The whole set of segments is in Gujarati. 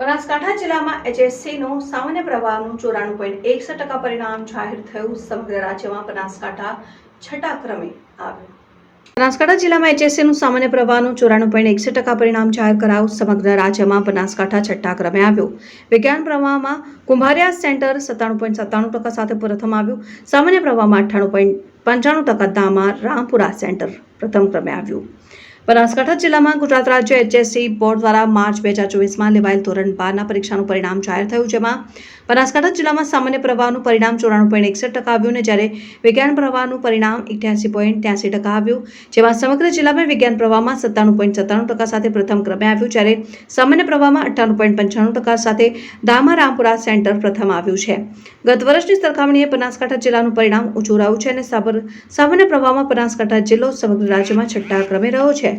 બનાસકાંઠા જિલ્લામાં એચએસસીનું સામાન્ય પ્રવાહનું ચોરાણું પોઈન્ટ એકસઠ ટકા પરિણામ જાહેર થયું. સમગ્ર રાજ્યમાં બનાસકાંઠા છઠ્ઠા ક્રમે આવ્યું. બનાસકાંઠા જિલ્લામાં એચએસસીનું સામાન્ય પ્રવાહનું ચોરાણું પોઈન્ટ એકસઠ ટકા પરિણામ જાહેર કરાયું. સમગ્ર રાજ્યમાં બનાસકાંઠા છઠ્ઠા ક્રમે આવ્યું. વિજ્ઞાન પ્રવાહમાં કુંભારિયા સેન્ટર સત્તાણું પોઈન્ટ સત્તાણું ટકા સાથે પ્રથમ આવ્યું. સામાન્ય પ્રવાહમાં અઠ્ઠાણું પોઈન્ટ પંચાણું ટકા દામાં રામપુરા સેન્ટર પ્રથમ ક્રમે આવ્યું. બનાસકાંઠા જિલ્લામાં ગુજરાત રાજ્ય એચએસસી બોર્ડ દ્વારા માર્ચ બે હજાર ચોવીસમાં લેવાયેલ ધોરણ બારના પરીક્ષાનું પરિણામ જાહેર થયું, જેમાં બનાસકાંઠા જિલ્લામાં સામાન્ય પ્રવાહનું પરિણામ ચોરાણું પોઈન્ટ એકસઠ ટકા આવ્યું અને જ્યારે વિજ્ઞાન પ્રવાહનું પરિણામ અઠ્યાસી પોઈન્ટ ત્યાસી ટકા આવ્યું, જેમાં સમગ્ર જિલ્લામાં વિજ્ઞાન પ્રવાહમાં સત્તાણું પોઈન્ટ સત્તાણું ટકા સાથે પ્રથમ ક્રમે આવ્યું, જ્યારે સામાન્ય પ્રવાહમાં અઠ્ઠાણું પોઈન્ટ પંચાણું ટકા સાથે દામા રામપુરા સેન્ટર પ્રથમ આવ્યું છે. ગત વર્ષની સરખામણીએ બનાસકાંઠા જિલ્લાનું પરિણામ ઊંચું રહ્યું છે અને સાબર સામાન્ય પ્રવાહમાં બનાસકાંઠા જિલ્લો સમગ્ર રાજ્યમાં છઠ્ઠા ક્રમે રહ્યો છે.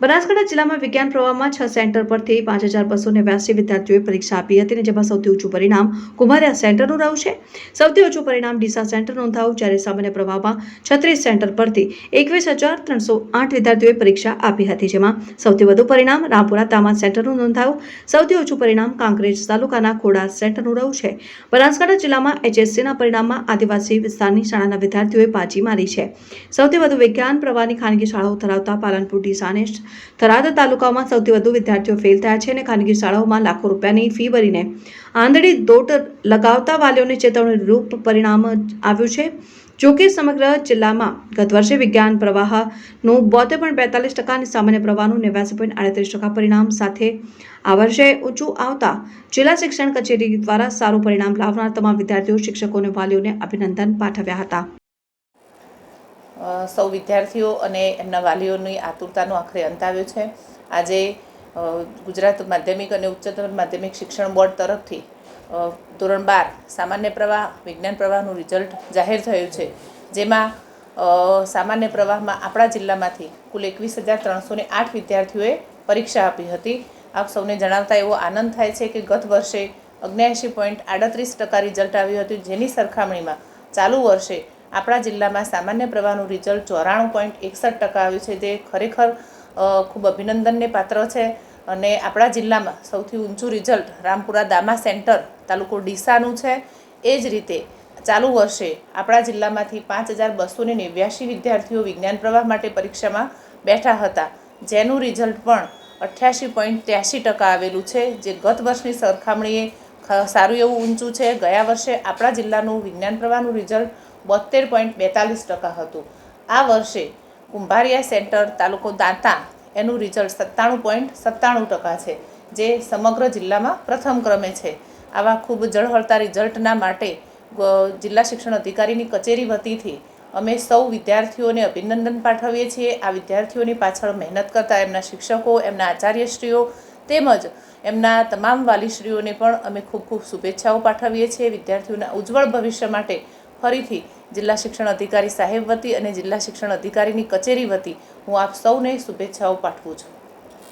બનાસકાંઠા જિલ્લામાં વિજ્ઞાન પ્રવાહમાં છ સેન્ટર પરથી પાંચ હજાર બસો નેવ્યાસી વિદ્યાર્થીઓએ પરીક્ષા આપી હતી અને જેમાં સૌથી ઊંચું પરિણામ કુમારિયા સેન્ટરનું રહ્યું છે. સૌથી ઓછું પરિણામ ડીસા સેન્ટર નોંધાયું, જ્યારે સામાન્ય પ્રવાહમાં છત્રીસ સેન્ટર પરથી એકવીસ હજાર ત્રણસો આઠ વિદ્યાર્થીઓએ પરીક્ષા આપી હતી, જેમાં સૌથી વધુ પરિણામ રામપુરા તામાન સેન્ટરનું નોંધાયું. સૌથી ઓછું પરિણામ કાંકરેજ તાલુકાના ખોડા સેન્ટરનું રહ્યું છે. બનાસકાંઠા જિલ્લામાં એચએસસીના પરિણામમાં આદિવાસી વિસ્તારની શાળાના વિદ્યાર્થીઓએ બાજી મારી છે. સૌથી વધુ વિજ્ઞાન પ્રવાહની ખાનગી શાળાઓ ધરાવતા પાલનપુર, ડીસા અને થરાદ તાલુકામાં સૌથી વધુ વિદ્યાર્થીઓ ફેલ થયા છે અને ખાનગી શાળાઓમાં લાખો રૂપિયાની ફી ભરીને આંધળી દોટ લગાવતા વાલીઓને ચેતવણી રૂપ પરિણામ આવ્યું છે. જોકે સમગ્ર જિલ્લામાં ગત વર્ષે વિજ્ઞાન પ્રવાહનું બોતેર પોઈન્ટ બેતાલીસ ટકા અને સામાન્ય પ્રવાહનું નેવ્યાસી પોઈન્ટ આડત્રીસ ટકા પરિણામ સાથે આ વર્ષે ઊંચું આવતા જિલ્લા શિક્ષણ કચેરી દ્વારા સારું પરિણામ લાવનાર તમામ વિદ્યાર્થીઓ, શિક્ષકો અને વાલીઓને અભિનંદન પાઠવ્યા હતા. સૌ વિદ્યાર્થીઓ અને એમના વાલીઓની આતુરતાનો આખરે અંત આવ્યો છે. આજે ગુજરાત માધ્યમિક અને ઉચ્ચતર માધ્યમિક શિક્ષણ બોર્ડ તરફથી ધોરણ બાર, સામાન્ય પ્રવાહ, વિજ્ઞાન પ્રવાહનું રિઝલ્ટ જાહેર થયું છે. જેમાં સામાન્ય પ્રવાહમાં આપણા જિલ્લામાંથી કુલ એકવીસ હજાર ત્રણસો ને આઠ વિદ્યાર્થીઓએ પરીક્ષા આપી હતી. આપ સૌને જણાવતા એવો આનંદ થાય છે કે ગત વર્ષે અગ્યાએંશી પોઈન્ટ આડત્રીસ ટકા રિઝલ્ટ આવ્યું હતું. જેની સરખામણીમાં ચાલુ વર્ષે આપણા જિલ્લામાં સામાન્ય પ્રવાહનું રિઝલ્ટ ચોરાણું પોઈન્ટ એકસઠ ટકા આવ્યું છે, જે ખરેખર ખૂબ અભિનંદનને પાત્ર છે. અને આપણા જિલ્લામાં સૌથી ઊંચું રિઝલ્ટ રામપુરા દામા સેન્ટર તાલુકો ડીસાનું છે. એ જ રીતે ચાલુ વર્ષે આપણા જિલ્લામાંથી પાંચ હજાર બસો ને નેવ્યાસી વિદ્યાર્થીઓ વિજ્ઞાન પ્રવાહ માટે પરીક્ષામાં બેઠા હતા. જેનું રિઝલ્ટ પણ અઠ્યાસી પોઈન્ટ ત્યાસી ટકા આવેલું છે, જે ગત વર્ષની સરખામણીએ સારું એવું ઊંચું છે. ગયા વર્ષે આપણા જિલ્લાનું વિજ્ઞાન પ્રવાહનું રિઝલ્ટ બોતેર પોઈન્ટ બેતાલીસ ટકા હતું. આ વર્ષે કુંભારિયા સેન્ટર તાલુકો દાંતા એનું રિઝલ્ટ સત્તાણું પોઈન્ટ સત્તાણું ટકા છે, જે સમગ્ર જિલ્લામાં પ્રથમ ક્રમે છે. આવા ખૂબ જળહળતા રિઝલ્ટના માટે જિલ્લા શિક્ષણ અધિકારીની કચેરી વતીથી અમે સૌ વિદ્યાર્થીઓને અભિનંદન પાઠવીએ છીએ. આ વિદ્યાર્થીઓની પાછળ મહેનત કરતા એમના શિક્ષકો, એમના આચાર્યશ્રીઓ તેમજ એમના તમામ વાલીશ્રીઓને પણ અમે ખૂબ ખૂબ શુભેચ્છાઓ પાઠવીએ છીએ. વિદ્યાર્થીઓના ઉજ્જવળ ભવિષ્ય માટે ફરીથી જિલ્લા શિક્ષણ અધિકારી સાહેબ વતી અને જિલ્લા શિક્ષણ અધિકારીની કચેરી વતી હું આપ સૌને શુભેચ્છાઓ પાઠવું છું.